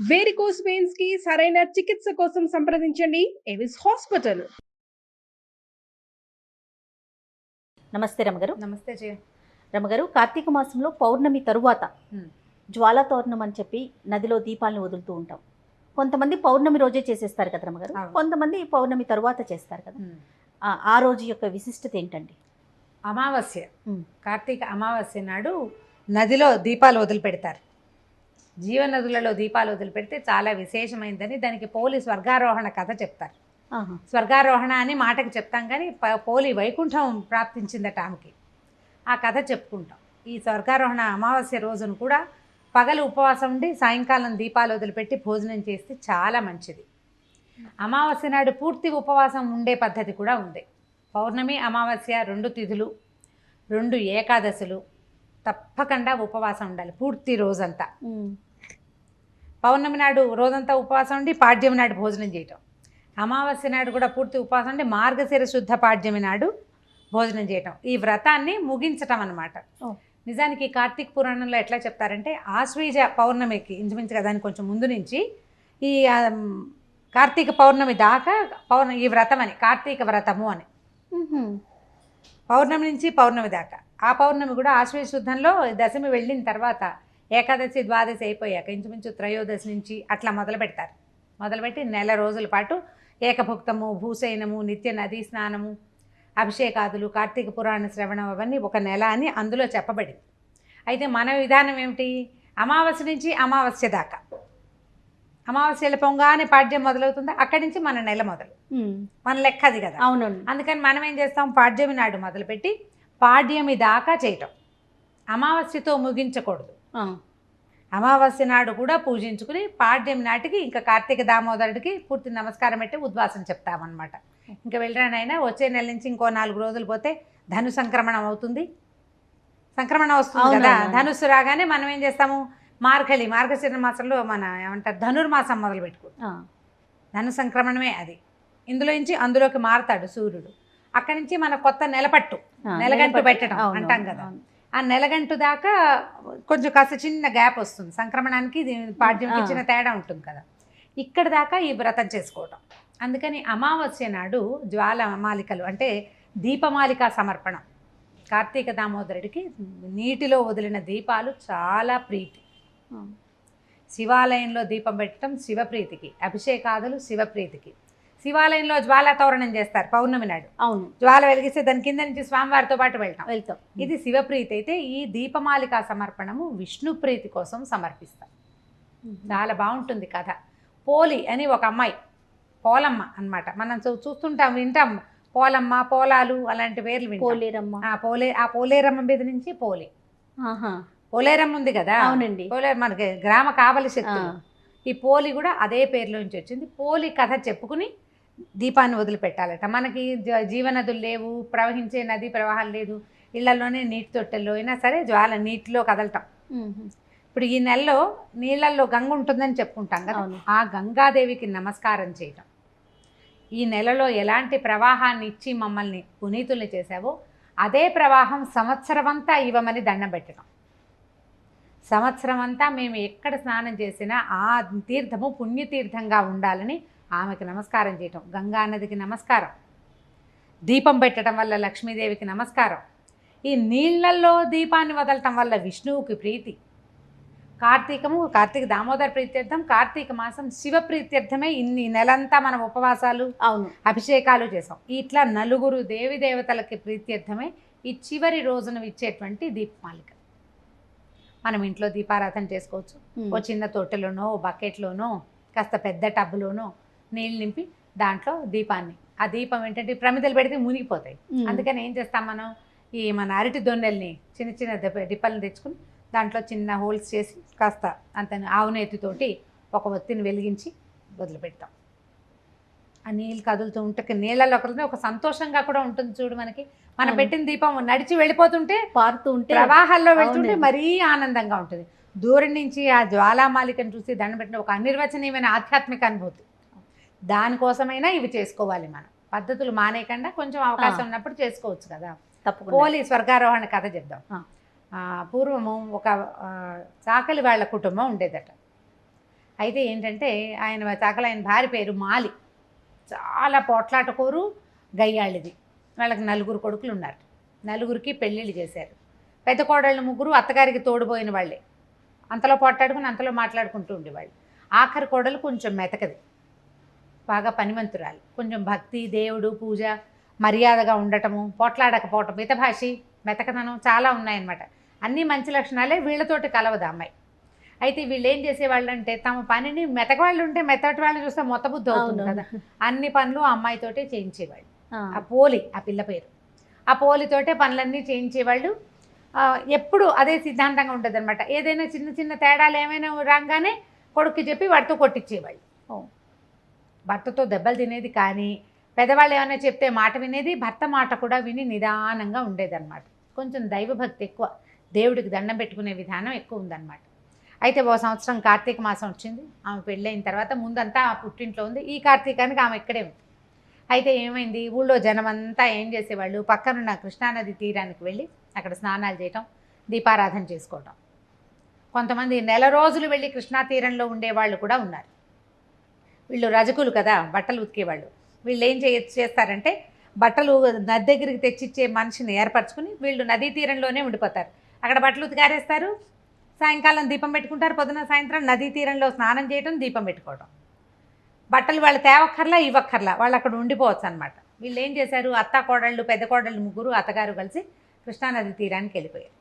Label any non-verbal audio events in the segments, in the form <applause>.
Varicose వెయిన్స్కి సరైన చికిత్స కోసం సంప్రదించండి. ఎవిస్ హాస్పిటల్ నమస్తే రమగారు. నమస్తే జయ. రమగారు కార్తీక మాసంలో పౌర్ణమి తరువాత. జ్వాలా తోరణం అని చెప్పి నదిలో దీపాలను వదులుతూ ఉంటాం. కొంతమంది పౌర్ణమి రోజే చేసేస్తారు కదా రమగారు. కొంతమంది పౌర్ణమి తరువాత చేస్తారు కదా? ఆ- ఆ రోజు యొక్క విశిష్టత ఏంటండి? అమావాస్య. కార్తీక అమావాస్య నాడు నదిలో దీపాలు వదిలిపెడతారు. జీవనదులలో దీపాలు వదిలిపెడితే చాలా విశేషమైందని దానికి పోలి స్వర్గారోహణ కథ చెప్తారు. స్వర్గారోహణ అని మాటకి చెప్తాం కానీ పోలి వైకుంఠం ప్రాప్తించిందట ఆమెకి. ఆ కథ చెప్పుకుంటాం. ఈ స్వర్గారోహణ అమావాస్య రోజును కూడా పగలు ఉపవాసం ఉండి సాయంకాలం దీపాలు వదిలిపెట్టి భోజనం చేస్తే చాలా మంచిది. అమావాస్య నాడు పూర్తి ఉపవాసం ఉండే పద్ధతి కూడా ఉంది. పౌర్ణమి అమావాస్య రెండు తిథులు రెండు ఏకాదశులు తప్పకుండా ఉపవాసం ఉండాలి పూర్తి రోజంతా. పౌర్ణమి నాడు రోజంతా ఉపవాసం ఉండి పాడ్యమి నాడు భోజనం చేయటం. అమావాస్య నాడు కూడా పూర్తి ఉపవాసం ఉండి మార్గశిర శుద్ధ పాడ్యమి నాడు భోజనం చేయటం. ఈ వ్రతాన్ని ముగించటం అన్నమాట. ఓ. నిజానికి కార్తీక పురాణంలో ఎట్లా చెప్తారంటే ఆశ్వీజ పౌర్ణమికి ఇంచుమించుగా దానికి కొంచెం ముందు నుంచి ఈ కార్తీక పౌర్ణమి దాకా పౌర్ణ ఈ వ్రతం అని కార్తీక వ్రతము అని. పౌర్ణమి నుంచి పౌర్ణమి దాకా. ఆ పౌర్ణమి కూడా ఆశ్వీజ శుద్ధంలో దశమి వెళ్ళిన తర్వాత ఏకాదశి ద్వాదశి అయిపోయాక ఇంచుమించు త్రయోదశి నుంచి అట్లా మొదలు పెడతారు. మొదలుపెట్టి నెల రోజుల పాటు ఏకభుక్తము భూశయనము నిత్య నదీ స్నానము అభిషేకాదులు కార్తీక పురాణ శ్రవణం అవన్నీ ఒక నెల అని అందులో చెప్పబడింది. అయితే మన విధానం ఏమిటి? అమావాస్య నుంచి అమావాస్య దాకా. అమావాస్య పొంగానే పాడ్యం మొదలవుతుందా? అక్కడి నుంచి మన నెల మొదలు. మన లెక్క అది కదా. అవునండి అందుకని మనం ఏం చేస్తాం? పాడ్యమి నాడు మొదలుపెట్టి పాడ్యమి దాకా చేయటం. అమావాస్యతో ముగించకూడదు. అమావాస్య నాడు కూడా పూజించుకుని పాడ్యమి నాటికి ఇంకా కార్తీక దామోదరుడికి పూర్తి నమస్కారం పెట్టి ఉద్వాసన చెప్తామన్నమాట. ఇంకా వెళ్ళరానైనా వచ్చే నెల నుంచి ఇంకో నాలుగు రోజులు పోతే ధను సంక్రమణం అవుతుంది. సంక్రమణ వస్తుంది కదా. ధనుస్సు రాగానే మనం ఏం చేస్తాము? మార్గళి మార్గశిర మాసంలో మన ఏమంటారు? ధనుర్మాసం మొదలు పెట్టుకుంటాం ఆ. ధను సంక్రమణమే అది. ఇందులో నుంచి అందులోకి మారతాడు సూర్యుడు. అక్కడి నుంచి మన కొత్త నెలపట్టు నెలగంటు పెట్టడం అంటాం కదా. ఆ నెలగంటు దాకా కొంచెం కాస్త చిన్న గ్యాప్ వస్తుంది. సంక్రమణానికి పాడ్యంకి. చిన్న తేడా ఉంటుంది కదా. ఇక్కడ దాకా ఈ వ్రతం చేసుకోవటం. అందుకని అమావాస్య నాడు జ్వాలమాలికలు అంటే దీపమాలిక సమర్పణం. కార్తీక దామోదరుడికి నీటిలో వదిలిన దీపాలు చాలా ప్రీతి. శివాలయంలో దీపం పెట్టడం శివప్రీతికి అభిషేకాదులు శివప్రీతికి. శివాలయంలో జ్వాలా తోరణం చేస్తారు పౌర్ణమి నాడు. అవును. జ్వాల వెలిగిస్తే దాని కింద నుంచి స్వామివారితో పాటు వెళ్తాం. వెళ్తాం. ఇది శివప్రీతి అయితే ఈ దీపమాలిక సమర్పణము విష్ణు ప్రీతి కోసం సమర్పిస్తాం. చాలా బాగుంటుంది కథ. పోలి అని ఒక అమ్మాయి పోలమ్మ అన్నమాట. మనం చూస్తుంటాం వింటాం. పోలమ్మ పోలాలు అలాంటి పేర్లు వింటాం. పోలేరమ్మ. ఆ పోలే ఆ పోలేరమ్మ మీద నుంచి పోలి. పోలేరమ్మ ఉంది కదా. అవునండి. పోలే మనకి గ్రామ కావలి. శక్తి ఈ పోలి కూడా అదే పేరులో నుంచి వచ్చింది. పోలి కథ చెప్పుకుని దీపాన్ని వదిలిపెట్టాలట మనకి జీవనదులు లేవు ప్రవహించే నది ప్రవాహాలు లేదు ఇళ్ళలోనే నీటి తొట్టెల్లో అయినా సరే జ్వాల నీటిలో కదలటం. ఇప్పుడు ఈ నెలలో నీళ్ళల్లో గంగ ఉంటుందని చెప్పుకుంటాం కదా. ఆ గంగాదేవికి నమస్కారం చేయటం ఈ నెలలో ఎలాంటి ప్రవాహాన్ని ఇచ్చి మమ్మల్ని పునీతుల్ని చేశావో అదే ప్రవాహం సంవత్సరమంతా ఇవ్వమని దండం పెట్టడం సంవత్సరం అంతా మేము ఎక్కడ స్నానం చేసినా ఆ తీర్థము పుణ్యతీర్థంగా ఉండాలని ఆమెకు నమస్కారం చేయటం. గంగా నదికి నమస్కారం. దీపం పెట్టడం వల్ల లక్ష్మీదేవికి నమస్కారం. ఈ నీళ్ళల్లో దీపాన్ని వదలటం వల్ల విష్ణువుకి ప్రీతి. కార్తీకము కార్తీక దామోదర ప్రీత్యర్థం కార్తీక మాసం శివ ప్రీత్యర్థమే ఇన్ని నెలంతా మనం ఉపవాసాలు అవును. అభిషేకాలు చేసాం. ఇట్లా నలుగురు దేవి దేవతలకి ప్రీత్యర్థమే ఈ చివరి రోజున ఇచ్చేటువంటి దీపమాలిక. మనం ఇంట్లో దీపారాధన చేసుకోవచ్చు. ఓ చిన్న తొట్టెలోనో ఓ బకెట్లోనో కాస్త పెద్ద టబ్బులోనో నీళ్ళు నింపి దాంట్లో దీపాన్ని. ఆ దీపం ఏంటంటే ప్రమిదలు పెడితే మునిగిపోతాయి. అందుకని ఏం చేస్తాం మనం? ఈ మన అరటి దొన్నెల్ని చిన్న చిన్న డిప్పల్ని తెచ్చుకుని దాంట్లో చిన్న హోల్స్ చేసి కాస్త అంత ఆవు నేతితోటి ఒక ఒత్తిని వెలిగించి వదిలిపెడతాం. ఆ నీళ్ళు కదులుతూ ఉంటే నీళ్ళలో కదిలితే ఒక సంతోషంగా కూడా ఉంటుంది చూడు మనకి. మనం. పెట్టిన దీపం నడిచి వెళ్ళిపోతుంటే పారుతూ ఉంటే ప్రవాహాల్లో వెళ్తుంటే. మరీ ఆనందంగా ఉంటుంది. దూరం నుంచి ఆ జ్వాలామాలికను చూసి దండం పెట్టిన ఒక అనిర్వచనీయమైన ఆధ్యాత్మిక అనుభూతి. దానికోసమైనా ఇవి చేసుకోవాలి మనం. పద్ధతులు మానేయకుండా కొంచెం అవకాశం. ఉన్నప్పుడు చేసుకోవచ్చు కదా. పోలి స్వర్గారోహణ కథ చెప్దాం. పూర్వము ఒక చాకలి వాళ్ళ కుటుంబం ఉండేదట. అయితే ఏంటంటే ఆయన సకల ఆయన భార్య పేరు మాలి. చాలా పోట్లాటకోరు గయ్యాళ్ళిది వాళ్ళకి నలుగురు కొడుకులు ఉన్నారు. నలుగురికి పెళ్ళిళ్ళు చేశారు. పెద్ద కోడళ్ళు ముగ్గురు అత్తగారికి తోడుపోయిన వాళ్ళే. అంతలో పోట్లాడుకుని అంతలో మాట్లాడుకుంటూ ఉండేవాళ్ళు. ఆఖరి కోడలు కొంచెం మెతకది. బాగా పనిమంతురాలు. కొంచెం భక్తి దేవుడు పూజ మర్యాదగా ఉండటము పోట్లాడకపోవటం మితభాషి మెతకదనం చాలా ఉన్నాయన్నమాట. అన్నీ మంచి లక్షణాలే వీళ్ళతోటి కలవదు అమ్మాయి. అయితే వీళ్ళు ఏం చేసేవాళ్ళు అంటే తమ పనిని మెతక వాళ్ళు ఉంటే మెత్తటి వాళ్ళని చూస్తే మొత్త బుద్ధి అవుతుంది. కదా. అన్ని పనులు ఆ అమ్మాయితోటే చేయించేవాళ్ళు. ఆ, పోలి ఆ పిల్ల పేరు. ఆ పోలితోటే పనులన్నీ చేయించేవాళ్ళు. ఎప్పుడు అదే సిద్ధాంతంగా ఉంటుంది అనమాట ఏదైనా చిన్న చిన్న తేడాలు ఏమైనా రాగానే కొడుక్కి చెప్పి వాడితో కొట్టించేవాళ్ళు. భర్తతో దెబ్బలు తినేది కానీ పెద్దవాళ్ళు ఏమైనా చెప్తే మాట వినేది భర్త మాట కూడా విని నిదానంగా ఉండేదన్నమాట. కొంచెం దైవభక్తి ఎక్కువ దేవుడికి దండం పెట్టుకునే విధానం ఎక్కువ ఉందన్నమాట. అయితే ఓ సంవత్సరం కార్తీక మాసం వచ్చింది ఆమె పెళ్ళైన తర్వాత ముందంతా ఆ పుట్టింట్లో ఉంది ఈ కార్తీకానికి ఆమె ఇక్కడే ఉంది. అయితే ఏమైంది ఊళ్ళో జనమంతా ఏం చేసేవాళ్ళు పక్కనున్న కృష్ణానది తీరానికి వెళ్ళి అక్కడ స్నానాలు చేయటం దీపారాధన చేసుకోవటం. కొంతమంది నెల రోజులు వెళ్ళి కృష్ణా తీరంలో ఉండేవాళ్ళు కూడా ఉన్నారు. వీళ్ళు రజకులు కదా బట్టలు ఉతికేవాళ్ళు. వీళ్ళు ఏం చేయ చేస్తారంటే బట్టలు నది దగ్గరికి తెచ్చిచ్చే మనిషిని ఏర్పరచుకుని వీళ్ళు నదీ తీరంలోనే ఉండిపోతారు. అక్కడ బట్టలు ఉతికారేస్తారు సాయంకాలం దీపం పెట్టుకుంటారు పొద్దున సాయంత్రం నదీ తీరంలో స్నానం చేయటం దీపం పెట్టుకోవడం బట్టలు వాళ్ళు తేవక్కర్లా ఇవ్వక్కర్లా వాళ్ళు అక్కడ ఉండిపోవచ్చు అనమాట వీళ్ళు ఏం చేశారు అత్త కోడళ్ళు పెద్ద కోడళ్ళు ముగ్గురు అత్తగారు కలిసి కృష్ణానది తీరానికి వెళ్ళిపోయారు.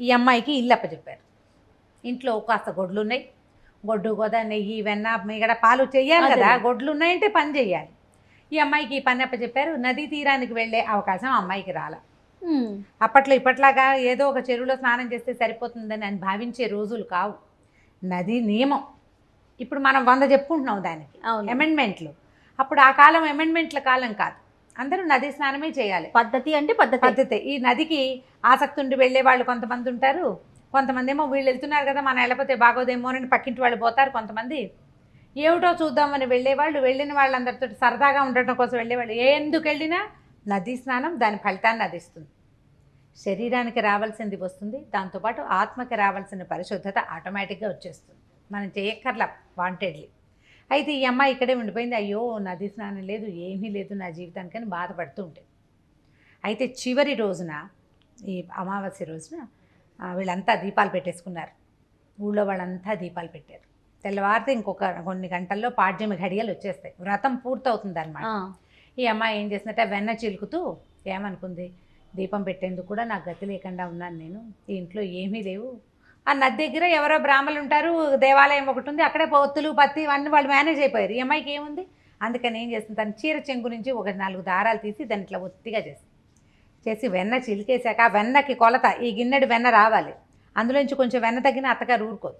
ఈ అమ్మాయికి ఇల్లు అప్పచెప్పారు. ఇంట్లో కాస్త గొడ్లు ఉన్నాయి గొడ్డు గోద నెయ్యి వెన్న మిగడ పాలు చెయ్యాలి అదే. కదా. గొడ్లు ఉన్నాయంటే పని చెయ్యాలి ఈ అమ్మాయికి ఈ పని అప్పచెప్పారు. నదీ తీరానికి వెళ్ళే అవకాశం ఆ అమ్మాయికి రాల. అప్పట్లో ఇప్పట్లాగా ఏదో ఒక చెరువులో స్నానం చేస్తే సరిపోతుందని అని భావించే రోజులు కావు. నది నియమం. ఇప్పుడు మనం వంద చెప్పుకుంటున్నాం దానికి. అమెండ్మెంట్లు అప్పుడు ఆ కాలం అమెండ్మెంట్ల కాలం కాదు. అందరూ నది స్నానమే చేయాలి. పద్ధతి అంటే పద్ధతి. పద్ధతి. ఈ నదికి ఆసక్తి ఉండి వెళ్ళే వాళ్ళు కొంతమంది ఉంటారు. కొంతమంది ఏమో వీళ్ళు వెళ్తున్నారు కదా మనం వెళ్ళకపోతే బాగోదేమో అని పక్కింటి వాళ్ళు పోతారు కొంతమంది. ఏమిటో చూద్దామని వెళ్ళేవాళ్ళు వెళ్ళిన వాళ్ళందరితో సరదాగా ఉండటం కోసం వెళ్ళేవాళ్ళు. ఎందుకు వెళ్ళినా నదీ స్నానం దాని ఫలితాన్ని అందిస్తుంది శరీరానికి రావాల్సింది వస్తుంది దాంతోపాటు ఆత్మకి రావాల్సిన పరిశుద్ధత ఆటోమేటిక్గా వచ్చేస్తుంది. మనం చేయక్కర్లా వాంటెడ్లీ అయితే ఈ అమ్మాయి ఇక్కడే ఉండిపోయింది అయ్యో నదీ స్నానం లేదు ఏమీ లేదు నా జీవితానికని బాధపడుతూ ఉంటుంది. అయితే చివరి రోజున ఈ అమావాస్య రోజున వీళ్ళంతా దీపాలు పెట్టేసుకున్నారు. ఊళ్ళో వాళ్ళంతా దీపాలు పెట్టారు. తెల్లవారితే ఇంకొక కొన్ని గంటల్లో పాడ్యమి ఘడియలు వచ్చేస్తాయి. వ్రతం పూర్తవుతుంది అనమాట ఈ అమ్మాయి ఏం చేసిందంటే వెన్న చిలుకుతూ ఏమనుకుంది? దీపం పెట్టేందుకు కూడా నాకు గతి లేకుండా ఉన్నాను నేను. ఈ ఇంట్లో ఏమీ లేవు. ఆ నది దగ్గర ఎవరో బ్రాహ్మలు ఉంటారు దేవాలయం ఒకటి ఉంది అక్కడే పొత్తులు పత్తి అన్నీ వాళ్ళు మేనేజ్ అయిపోయారు. ఈ అమ్మాయికి ఏముంది? అందుకని ఏం చేస్తుంది తన చీర చెంగు నుంచి ఒక నాలుగు దారాలు తీసి దాన్ని ఇట్లా ఒత్తిగా చేసి చేసి వెన్న చిలికేశాక ఆ వెన్నకి కొలత ఈ గిన్నెడు వెన్న రావాలి. అందులోంచి కొంచెం వెన్న తగ్గిన అత్తగారు ఊరుకోదు.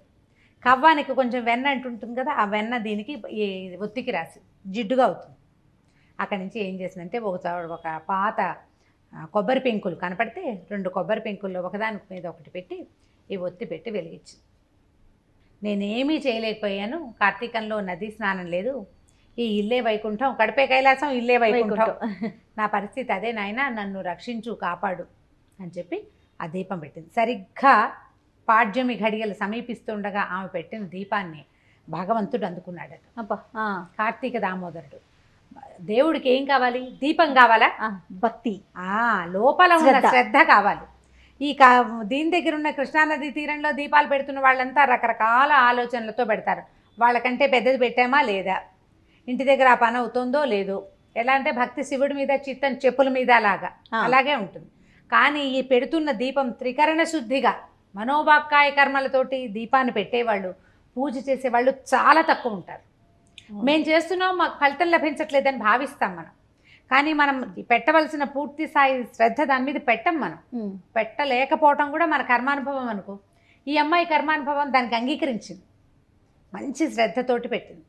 కవ్వానికి కొంచెం వెన్న అంటుంటుంది కదా ఆ వెన్న దీనికి ఈ ఒత్తికి రాసి జిడ్డుగా అవుతుంది. అక్కడి నుంచి ఏం చేసిందంటే ఒక ఒక పాత కొబ్బరి పెంకులు కనపడితే రెండు కొబ్బరి పెంకుల్లో ఒకదాని మీద ఒకటి పెట్టి ఈ ఒత్తి పెట్టి వెలిగించింది. నేనేమీ చేయలేకపోయాను. కార్తీకంలో నదీ స్నానం లేదు. ఈ ఇల్లే వైకుంఠం కడిపే కైలాసం ఇల్లే వైకుంఠం. <laughs> నా పరిస్థితి అదే నాయన నన్ను రక్షించు కాపాడు అని చెప్పి ఆ దీపం పెట్టింది. సరిగ్గా పాడ్యమి ఘడియలు సమీపిస్తుండగా ఆమె పెట్టిన దీపాన్ని భగవంతుడు అందుకున్నాడట. అబ్బా ఆ, కార్తీక దామోదరుడు. దేవుడికి ఏం కావాలి? దీపం కావాలా? భక్తి. ఆ లోపల ఉన్న. శ్రద్ధ కావాలి. ఈ కా దీని దగ్గర ఉన్న కృష్ణానది తీరంలో దీపాలు పెడుతున్న వాళ్ళంతా రకరకాల ఆలోచనలతో పెడతారు. వాళ్ళకంటే పెద్దది పెట్టామా లేదా? ఇంటి దగ్గర ఆ పని అవుతుందో లేదో. ఎలా అంటే భక్తి శివుడి మీద చిత్తం చెప్పుల మీద లాగా. ఆ. అలాగే ఉంటుంది. కానీ ఈ పెడుతున్న దీపం త్రికరణ శుద్ధిగా మనోవాక్కాయ కర్మలతోటి దీపాన్ని పెట్టేవాళ్ళు పూజ చేసేవాళ్ళు చాలా తక్కువ ఉంటారు. మేము చేస్తున్నాం మాకు ఫలితం లభించట్లేదని భావిస్తాం మనం. కానీ మనం పెట్టవలసిన పూర్తి స్థాయి శ్రద్ధ దాని మీద పెట్టం మనం. పెట్టలేకపోవటం కూడా మన కర్మానుభవం అనుకో. ఈ అమ్మాయి కర్మానుభవం దానికి అంగీకరించింది. మంచి శ్రద్ధతోటి పెట్టింది.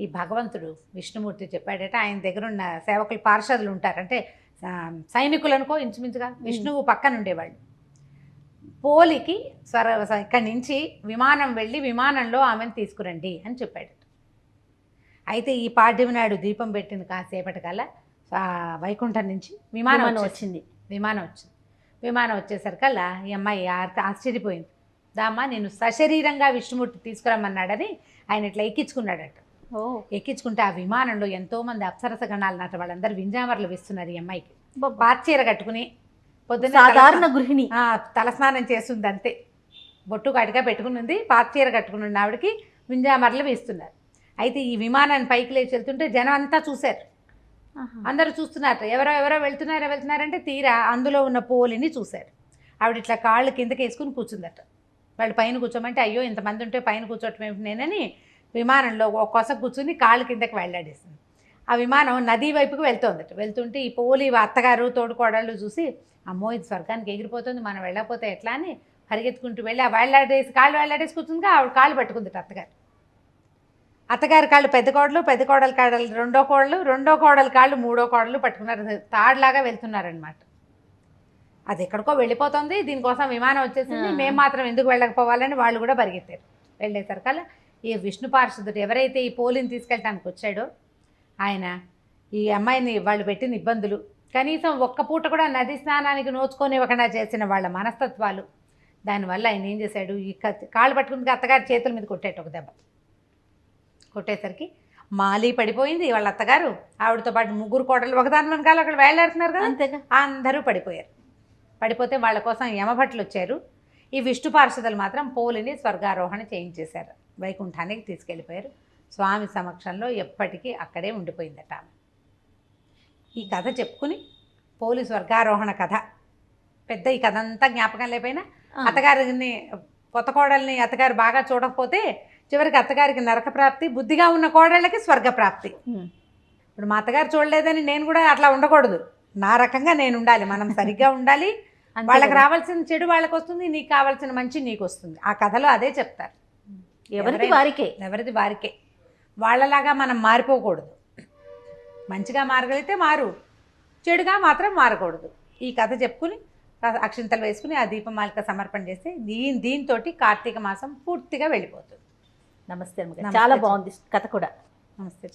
ఈ భగవంతుడు విష్ణుమూర్తి చెప్పాడట ఆయన దగ్గర ఉన్న సేవకులు పార్షదులు ఉంటారు అంటే ఆ, సైనికులు అనుకో ఇంచుమించుగా విష్ణువు పక్కన ఉండేవాళ్ళు పోలికి స్వర ఇక్కడి నుంచి విమానం వెళ్ళి విమానంలో ఆమెను తీసుకురండి అని చెప్పాడు అయితే ఈ పాడ్యమి నాడు దీపం పెట్టింది కాసేపటికల్లా ఆ, వైకుంఠం నుంచి విమానం వచ్చింది. విమానం వచ్చింది. విమానం వచ్చేసరికల్లా ఈ అమ్మాయి ఆశ్చర్యపోయింది. దామా నేను సశరీరంగా విష్ణుమూర్తి తీసుకురమ్మన్నాడని ఆయన ఇట్లా ఎక్కించుకున్నాడట. ఎక్కించుకుంటే ఆ విమానంలో ఎంతోమంది అప్సరస గణాలు నాట వాళ్ళందరూ వింజామరలు వేస్తున్నారు ఈ అమ్మాయికి. పార్చీర కట్టుకుని పొద్దున్న సాధారణ గృహిణి. తలస్నానం చేస్తుంది అంతే బొట్టు కాటిగా పెట్టుకుని ఉంది పాతచీర కట్టుకుని ఉన్న ఆవిడకి వింజామరలు వేస్తున్నారు. అయితే ఈ విమానాన్ని పైకి లేచి వెళ్తుంటే జనం అంతా చూశారు. అందరూ చూస్తున్నారు. ఎవరో ఎవరో వెళ్తున్నారో వెళ్తున్నారంటే తీరా అందులో ఉన్న పోలిని చూశారు. ఆవిడ ఇట్లా కాళ్ళు కిందకి వేసుకుని కూర్చుందట. వాళ్ళు పైన కూర్చోమంటే అయ్యో ఇంతమంది ఉంటే పైన కూర్చోవటం ఏమిటి నేనని విమానంలో కొస కూర్చుని కాళ్ళు కిందకి వెళ్ళాడేసింది. ఆ విమానం నదీ వైపుకి వెళ్తోందట. వెళ్తుంటే ఈ పోలి అత్తగారు తోడుకోడళ్ళు చూసి అమ్మో ఇది స్వర్గానికి ఎగిరిపోతుంది మనం వెళ్ళకపోతే ఎట్లా అని పరిగెత్తుకుంటూ వెళ్ళి ఆ వేళ్ళాడేసి కాళ్ళు వేళ్ళాడేసి కూర్చుందిగా ఆవిడ కాళ్ళు పట్టుకుందట అత్తగారు. అత్తగారి కాళ్ళు పెద్ద కోడలు పెద్ద కోడలు కాడలు రెండో కోడలు రెండో కోడలు కాళ్ళు మూడో కోడలు పట్టుకున్నారు. తాడులాగా వెళ్తున్నారనమాట అది ఎక్కడికో వెళ్ళిపోతుంది దీనికోసం విమానం వచ్చేసింది. మేము మాత్రం ఎందుకు వెళ్ళకపోవాలని వాళ్ళు కూడా పరిగెత్తారు. వెళ్ళేసరికల్లా ఈ విష్ణు పార్షదుడు ఎవరైతే ఈ పోలిని తీసుకెళ్ళడానికి వచ్చాడో ఆయన ఈ అమ్మాయిని వాళ్ళు పెట్టిన ఇబ్బందులు కనీసం ఒక్క పూట కూడా నది స్నానానికి నోచుకోనివ్వకుండా చేసిన వాళ్ళ మనస్తత్వాలు దానివల్ల ఆయన ఏం చేశాడు? ఈ కాళ్ళు పట్టుకుని అత్తగారి చేతుల మీద కొట్టాడు ఒక దెబ్బ. కొట్టేసరికి మాలి పడిపోయింది వాళ్ళ అత్తగారు. ఆవిడతో పాటు ముగ్గురు కోడలు ఒకదాని వెనకాల అక్కడ వేలాడుతున్నారు కదా? అంతేగా? అందరూ పడిపోయారు. పడిపోతే వాళ్ళ కోసం యమభట్లు వచ్చారు. ఈ విష్ణు పార్షదులు మాత్రం పోలిని స్వర్గారోహణ చేయించేశారు. వైకుంఠానికి తీసుకెళ్ళిపోయారు. స్వామి సమక్షంలో ఎప్పటికీ అక్కడే ఉండిపోయిందట ఈ కథ చెప్పుకుని పోలి స్వర్గారోహణ కథ. పెద్ద ఈ కథ అంతా జ్ఞాపకం లేకపోయినా. అత్తగారిని కొత్త కోడల్ని అత్తగారు బాగా చూడకపోతే చివరికి అత్తగారికి నరక ప్రాప్తి బుద్ధిగా ఉన్న కోడళ్ళకి స్వర్గ ప్రాప్తి ఉమ్. ఇప్పుడు మా అత్తగారు చూడలేదని నేను కూడా అట్లా ఉండకూడదు. నా రకంగా నేను ఉండాలి మనం సరిగ్గా ఉండాలి. వాళ్ళకి. రావాల్సిన చెడు వాళ్ళకి వస్తుంది నీకు కావాల్సిన మంచి నీకు వస్తుంది ఆ కథలో అదే చెప్తారు. ఎవరైనా- వారికే. ఎవరిది వారికే. వాళ్ళలాగా మనం మారిపోకూడదు. మంచిగా మారగలిగితే మారు. చెడుగా మాత్రం మారకూడదు. ఈ కథ చెప్పుకుని అక్షింతలు వేసుకుని ఆ దీపమాలిక సమర్పణ చేస్తే దీని దీంతో కార్తీక మాసం పూర్తిగా వెళ్ళిపోతుంది. నమస్తే చాలా. బాగుంది కథ కూడా. నమస్తే